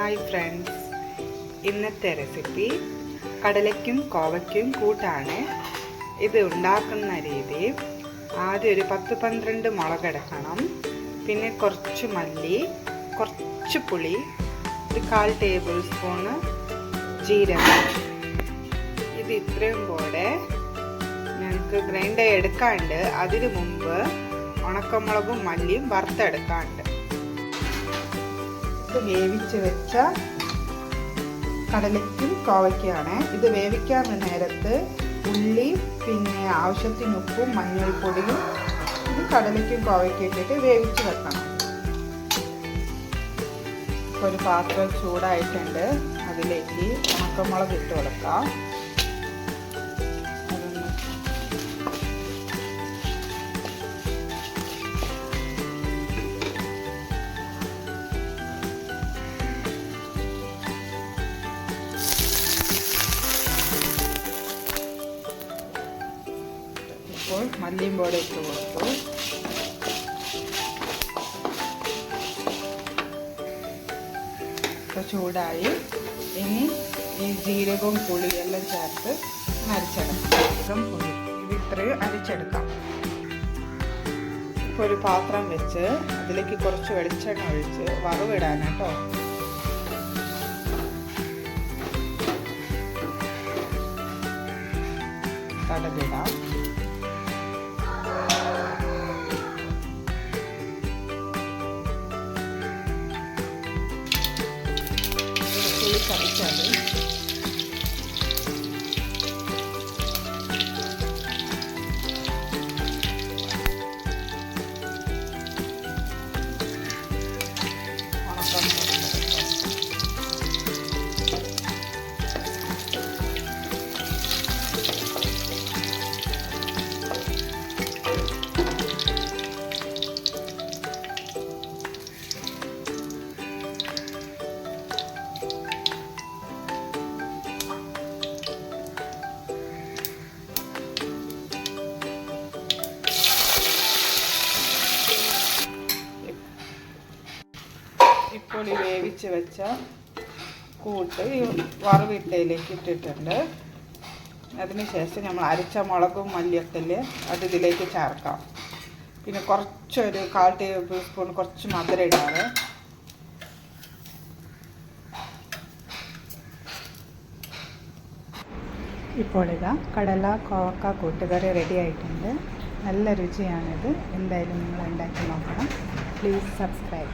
Hi friends. ഇന്നത്തെ recipe കടലയ്ക്കും കോവയ്ക്കും കൂട്ടാണ്. ഇത് ഉണ്ടാക്കുന്ന രീതി ആദ്യം ഒരു പത്ത് പന്ത്രണ്ട് മുളകെടുക്കണം പിന്നെ കുറച്ച് മല്ലി കുറച്ച് പുളി ഒരു കാൽ ടേബിൾ സ്പൂണ് ജീരകം. ഇത് ഇത്രയും പോലെ ഞങ്ങൾക്ക് ഗ്രൈൻഡ് എടുക്കാണ്ട് അതിനു മുമ്പ് ഉണക്കമുളകും മല്ലിയും വറുത്തെടുക്കാണ്ട് ഇത് വേവിച്ച് വെച്ച കടലയ്ക്കും കോവയ്ക്കാണ് ഇത് വേവിക്കാൻ നേരത്ത് ഉള്ളി പിന്നെ ആവശ്യത്തിന് ഉപ്പും മഞ്ഞൾപ്പൊടിയും ഇത് കടലയ്ക്കും കോവയ്ക്കും ഇട്ടിട്ട് വേവിച്ച് വെക്കണം. ഒരു പാത്രം ചൂടായിട്ടുണ്ട്. അതിലേക്ക് ഉണക്കമുളക് ഇട്ട് കൊടുക്കാം. ഇപ്പോൾ മല്ലിയും പോലെ ഇട്ട് കൊടുത്തു. ഇപ്പോൾ ചൂടായി. ഇനി ഈ ജീരകവും പുളിയും എല്ലാം ചേർത്ത് അരിച്ചെടുക്കാം. പുളി. ഇത് ഇത്രയും അരിച്ചെടുക്കാം. ഇപ്പോൾ ഒരു പാത്രം വെച്ച് അതിലേക്ക് കുറച്ച് വെളിച്ചെണ്ണ ഒഴിച്ച് വറവിടാൻ കേട്ടോ കടലിടാം ചതച്ചാൽ ഇപ്പോൾ ഈ വേവിച്ച് വെച്ച കൂട്ട് ഈ വറവിട്ടയിലേക്ക് ഇട്ടിട്ടുണ്ട്. അതിനുശേഷം നമ്മൾ അരച്ച മുളകും മല്ലിയൊക്കെ അത് ഇതിലേക്ക് ചേർക്കാം. പിന്നെ കുറച്ചൊരു കാൽ ടേബിൾ സ്പൂൺ കുറച്ച് മധുരം ഇടാറ് ഇപ്പോൾ ഇതാ കടല കോവക്ക കൂട്ടുകറി റെഡി ആയിട്ടുണ്ട്. നല്ല രുചിയാണിത്. എന്തായാലും നിങ്ങൾ ഉണ്ടാക്കി നോക്കണം. Please subscribe